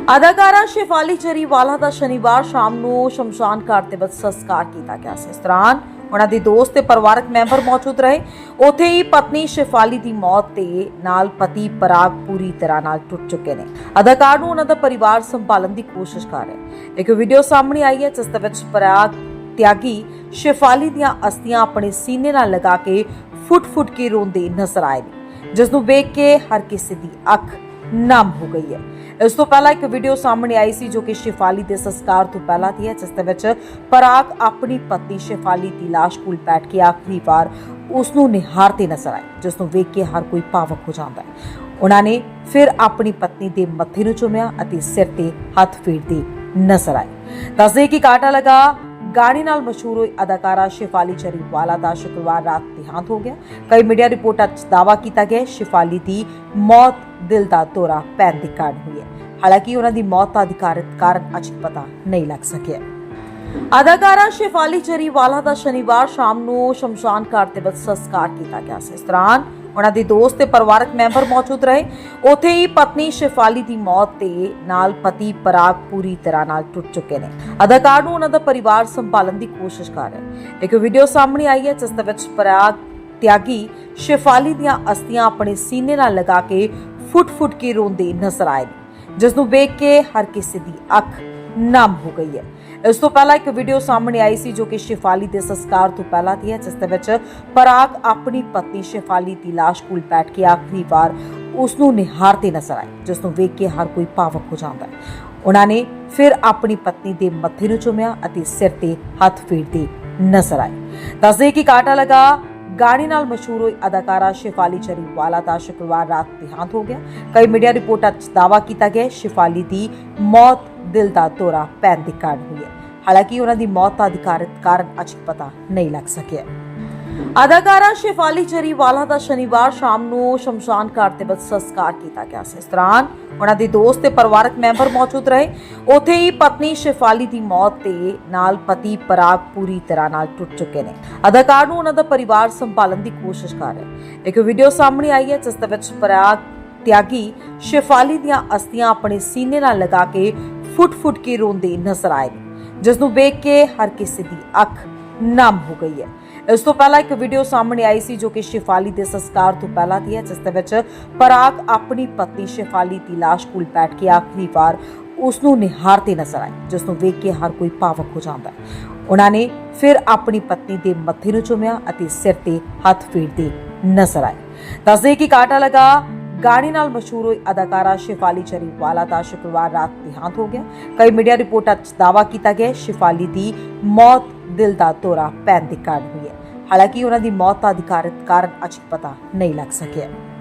ਅਦਾਕਾਰਾ ਸ਼ਿਫਾਲੀ ਚਰੀਵਾਲਾ ਦਾ ਸ਼ਨੀਵਾਰ ਸ਼ਾਮ ਨੂੰ ਸ਼ਮਸ਼ਾਨ ਘਾਟ ਦੇ ਵਿੱਚ ਸੰਸਕਾਰ ਕੀਤਾ ਗਿਆ ਸੀ। ਇਸ ਦੌਰਾਨ ਉਹਨਾਂ ਦੇ ਦੋਸਤ ਤੇ ਪਰਿਵਾਰਕ ਮੈਂਬਰ ਮੌਜੂਦ ਰਹੇ। ਉੱਥੇ ਹੀ ਪਤਨੀ ਸ਼ਿਫਾਲੀ ਦੀ ਮੌਤ ਤੇ ਨਾਲ ਪਤੀ ਪਰਾਗ ਪੂਰੀ ਤਰ੍ਹਾਂ ਨਾਲ ਟੁੱਟ ਚੁੱਕੇ ਨੇ। ਅਦਾਕਾਰ ਨੂੰ ਉਹਨਾਂ ਦਾ ਪਰਿਵਾਰ ਸੰਭਾਲਣ ਦੀ ਕੋਸ਼ਿਸ਼ ਕਰ ਰਿਹਾ ਇੱਕ ਵੀਡੀਓ ਸਾਹਮਣੇ ਆਈ ਹੈ, ਜਿਸ ਦੇ ਵਿੱਚ ਪਰਾਗ ਤਿਆਗੀ ਸ਼ਿਫਾਲੀ ਦੀਆਂ ਅਸਥੀਆਂ ਆਪਣੇ ਸੀਨੇ ਨਾਲ ਲਗਾ ਕੇ ਫੁੱਟ-ਫੁੱਟ ਕੇ ਰੋਂਦੇ ਨਜ਼ਰ ਆਏ ਨੇ, ਜਿਸ ਨੂੰ ਵੇਖ ਕੇ ਹਰ ਕਿਸੇ ਦੀ ਅੱਖ ਨਮ ਹੋ ਗਈ ਹੈ। ਇਸ ਤੋਂ ਪਹਿਲਾਂ ਇੱਕ ਵੀਡੀਓ ਸਾਹਮਣੇ ਆਈ ਸੀ ਜੋ ਕਿ ਸ਼ਿਫਾਲੀ ਦੇ ਸੰਸਕਾਰ ਤੋਂ ਪਹਿਲਾਂ ਦੀ ਹੈ, ਜਿਸ ਦੇ ਵਿੱਚ ਪਰਾਗ ਆਪਣੀ ਪਤਨੀ ਸ਼ਿਫਾਲੀ ਦੀ ਲਾਸ਼ ਕੋਲ ਬੈਠ ਕੇ ਆਖਰੀ ਵਾਰ ਉਸ ਨੂੰ ਨਿਹਾਰਦੇ ਨਜ਼ਰ ਆਏ, ਜਿਸ ਨੂੰ ਵੇਖ ਕੇ ਹਰ ਕੋਈ ਭਾਵਕ ਹੋ ਜਾਂਦਾ ਹੈ। ਉਹਨਾਂ ਨੇ ਫਿਰ ਆਪਣੀ ਪਤਨੀ ਦੇ ਮੱਥੇ ਨੂੰ ਚੁੰਮਿਆ ਅਤੇ ਸਿਰ ਤੇ ਹੱਥ ਫੇਰਦੇ ਨਜ਼ਰ ਆਏ। ਦੱਸਦੇ ਕਿ ਕਾਟਾ ਲਗਾ ਗਾਣੇ ਨਾਲ ਮਸ਼ਹੂਰ ਹੋਈ ਅਦਾਕਾਰਾ ਸ਼ਿਫਾਲੀ ਚਰੀਵਾਲਾ ਦਾ ਸ਼ੁੱਕਰਵਾਰ ਰਾਤ ਦੇਹਾਂਤ ਹੋ ਗਿਆ। ਕਈ ਮੀਡੀਆ ਰਿਪੋਰਟਾਂ 'ਚ ਦਾਅਵਾ ਕੀਤਾ ਗਿਆ ਸ਼ਿਫਾਲੀ ਦੀ ਮੌਤ ਦਿਲ ਦਾ ਦੌਰਾ ਪੈਣ ਦੀ ਕਾਰਨ ਹੋਈ ਹੈ। ਹਾਲਾਂਕਿ ਉਹਨਾਂ ਦੀ ਮੌਤ ਦਾ ਅਧਿਕਾਰਤ ਕਾਰਨ ਅਜੇ ਪਤਾ ਨਹੀਂ ਲੱਗ ਸਕਿਆ। ਅਦਾਕਾਰਾ ਸ਼ਿਫਾਲੀ ਚਰੀਵਾਲਾ ਦਾ ਸ਼ਨੀਵਾਰ ਸ਼ਾਮ ਨੂੰ ਸ਼ਮਸ਼ਾਨ ਘਾਟ ਦੇ ਸੰਸਕਾਰ ਕੀਤਾ ਗਿਆ ਸੀ। ਇਸ ਦੌਰਾਨ ਉਹਨਾਂ ਦੇ ਦੋਸਤ ਤੇ ਪਰਿਵਾਰਕ ਮੈਂਬਰ ਮੌਜੂਦ ਰਹੇ। ਉੱਥੇ ਹੀ ਪਤਨੀ ਸ਼ਿਫਾਲੀ ਦੀ ਮੌਤ ਤੇ ਨਾਲ ਪਤੀ ਪਰਾਗ ਪੂਰੀ ਤਰ੍ਹਾਂ ਨਾਲ ਟੁੱਟ ਚੁੱਕੇ ਨੇ। ਅਦਾਕਾਰ ਨੂੰ ਉਹਨਾਂ ਦਾ ਪਰਿਵਾਰ ਸੰਭਾਲਣ ਦੀ ਕੋਸ਼ਿਸ਼ ਕਰ ਰਿਹਾ ਹੈ ਇੱਕ ਵੀਡੀਓ ਸਾਹਮਣੇ ਆਈ ਹੈ, ਜਿਸ ਦੇ ਵਿੱਚ ਪਰਾਗ ਤਿਆਗੀ ਸ਼ਿਫਾਲੀ ਦੀਆਂ ਅਸਥੀਆਂ ਆਪਣੇ ਸੀਨੇ ਨਾਲ ਲਗਾ ਕੇ ਫੁੱਟ-ਫੁੱਟ ਕੇ ਰੋਂਦੇ ਨਜ਼ਰ ਆਏ ਨੇ ਜਿਸ ਨੂੰ ਵੇਖ ਕੇ ਹਰ ਕਿਸੇ ਦੀ ਅੱਖ ਨਮ ਹੋ ਗਈ ਹੈ। ਇਸ ਤੋਂ ਪਹਿਲਾਂ ਇੱਕ ਵੀਡੀਓ ਸਾਹਮਣੇ ਆਈ ਸੀ ਜੋ ਕਿ ਸ਼ਿਫਾਲੀ ਦੇ ਸੰਸਕਾਰ ਤੋਂ ਪਹਿਲਾਂ ਦੀ ਹੈ, ਜਿਸ ਦੇ ਵਿੱਚ ਪਰਾਗ ਆਪਣੀ ਪਤਨੀ ਸ਼ਿਫਾਲੀ ਦੀ ਲਾਸ਼ ਕੋਲ ਬੈਠ ਕੇ ਆਖਰੀ ਵਾਰ ਉਸ ਨੂੰ ਨਿਹਾਰਦੇ ਨਜ਼ਰ ਆਏ ਜਿਸ ਨੂੰ ਵੇਖ ਕੇ ਹਰ ਕੋਈ ਭਾਵਕ ਹੋ ਜਾਂਦਾ ਹੈ। ਉਹਨਾਂ ਨੇ ਫਿਰ ਆਪਣੀ ਪਤਨੀ ਦੇ ਮੱਥੇ ਨੂੰ ਚੁੰਮਿਆ ਅਤੇ ਸਿਰ ਤੇ ਹੱਥ ਫੇਰਦੇ ਨਜ਼ਰ ਆਏ। ਦੱਸਦੇ ਕਿ ਕਾਟਾ ਲਗਾ ਗਾਣੇ ਨਾਲ ਮਸ਼ਹੂਰ ਹੋਈ ਅਦਾਕਾਰਾ ਸ਼ਿਫਾਲੀ ਚਰੀਵਾਲਾ ਦਾ ਸ਼ੁੱਕਰਵਾਰ ਰਾਤ ਦੇਹਾਂਤ ਹੋ ਗਿਆ। ਕਈ ਮੀਡੀਆ ਰਿਪੋਰਟਾਂ 'ਚ ਦਾਅਵਾ ਕੀਤਾ ਗਿਆ ਸ਼ਿਫਾਲੀ ਦੀ ਮੌਤ ਦਿਲ ਦਾ ਦੌਰਾ ਪੈਣ ਦੇ ਕਾਰਨ ਹੋਈ ਹੈ। ਹਾਲਾਂਕਿ ਉਹਨਾਂ ਦੀ ਮੌਤ ਦਾ ਅਧਿਕਾਰਤ ਕਾਰਨ ਅਜੇ ਪਤਾ ਨਹੀਂ ਲੱਗ ਸਕਿਆ। ਅਦਾਕਾਰਾ ਸ਼ਿਫਾਲੀ ਚਰੀਵਾਲਾ ਦਾ ਸ਼ਨੀਵਾਰ ਸ਼ਾਮ ਨੂੰ ਸ਼ਮਸ਼ਾਨ ਘਾਟ ਦੇ ਵਿੱਚ ਸੰਸਕਾਰ ਕੀਤਾ ਗਿਆ ਸੀ। ਇਸ ਦੌਰਾਨ ਉਹਨਾਂ ਦੇ ਦੋਸਤ ਤੇ ਪਰਿਵਾਰਕ ਮੈਂਬਰ ਮੌਜੂਦ ਰਹੇ। ਉੱਥੇ ਹੀ ਪਤਨੀ ਸ਼ਿਫਾਲੀ ਦੀ ਮੌਤ ਤੇ ਨਾਲ ਪਤੀ ਪਰਾਗ ਪੂਰੀ ਤਰ੍ਹਾਂ ਨਾਲ ਟੁੱਟ ਚੁੱਕੇ ਨੇ। ਅਦਾਕਾਰ ਨੂੰ ਉਹਨਾਂ ਦਾ ਪਰਿਵਾਰ ਸੰਭਾਲਣ ਦੀ ਕੋਸ਼ਿਸ਼ ਕਰ ਰਿਹਾ ਇੱਕ ਵੀਡੀਓ ਸਾਹਮਣੇ ਆਈ ਹੈ, ਜਿਸ ਦੇ ਵਿੱਚ ਪਰਾਗ ਤਿਆਗੀ ਸ਼ਿਫਾਲੀ ਦੀਆਂ ਅਸਥੀਆਂ ਆਪਣੇ ਸੀਨੇ ਨਾਲ ਲਗਾ ਕੇ ਫੁੱਟ-ਫੁੱਟ ਕੇ ਰੋਂਦੇ ਨਜ਼ਰ ਆਏ ਨੇ, ਜਿਸ ਨੂੰ ਵੇਖ ਕੇ ਹਰ ਕਿਸੇ ਦੀ ਅੱਖ ਨਮ ਹੋ ਗਈ ਹੈ। ਇਸ ਤੋਂ ਪਹਿਲਾਂ ਇੱਕ ਵੀਡੀਓ ਸਾਹਮਣੇ ਆਈ ਸੀ ਜੋ ਕਿ ਸ਼ਿਫਾਲੀ ਦੇ ਸੰਸਕਾਰ ਤੋਂ ਪਹਿਲਾਂ ਦੀ ਹੈ, ਜਿਸ ਦੇ ਵਿੱਚ ਪਰਾਗ ਆਪਣੀ ਪਤਨੀ ਸ਼ਿਫਾਲੀ ਦੀ ਲਾਸ਼ ਕੋਲ ਬੈਠ ਕੇ ਆਖਰੀ ਵਾਰ ਉਸ ਨੂੰ ਨਿਹਾਰਦੇ ਨਜ਼ਰ ਆਏ, ਜਿਸ ਨੂੰ ਵੇਖ ਕੇ ਹਰ ਕੋਈ ਭਾਵਕ ਹੋ ਜਾਂਦਾ ਹੈ। ਉਹਨਾਂ ਨੇ ਫਿਰ ਆਪਣੀ ਪਤਨੀ ਦੇ ਮੱਥੇ ਨੂੰ ਚੁੰਮਿਆ ਅਤੇ ਸਿਰ ਤੇ ਹੱਥ ਫੇਰਦੇ ਨਜ਼ਰ ਆਏ। ਦੱਸਦੇ ਕਿ ਕਾਟਾ ਲਗਾ ਗਾਣੇ ਨਾਲ ਮਸ਼ਹੂਰ ਹੋਈ ਅਦਾਕਾਰਾ ਸ਼ਿਫਾਲੀ ਚਰੀਵਾਲਾ ਦਾ ਸ਼ੁੱਕਰਵਾਰ ਰਾਤ ਦੇਹਾਂਤ ਹੋ ਗਿਆ। ਕਈ ਮੀਡੀਆ ਰਿਪੋਰਟਾਂ 'ਚ ਦਾਅਵਾ ਕੀਤਾ ਗਿਆ ਸ਼ਿਫਾਲੀ ਦੀ ਮੌਤ ਦਿਲ ਦਾ ਦੌਰਾ ਪੈਣ ਦੇ ਕਾਰਨ ਹਾਲਾਂਕਿ ਉਹਨਾਂ ਦੀ ਮੌਤ ਦਾ ਅਧਿਕਾਰਤ ਕਾਰਨ ਅਜੇ ਪਤਾ ਨਹੀਂ ਲੱਗ ਸਕਿਆ।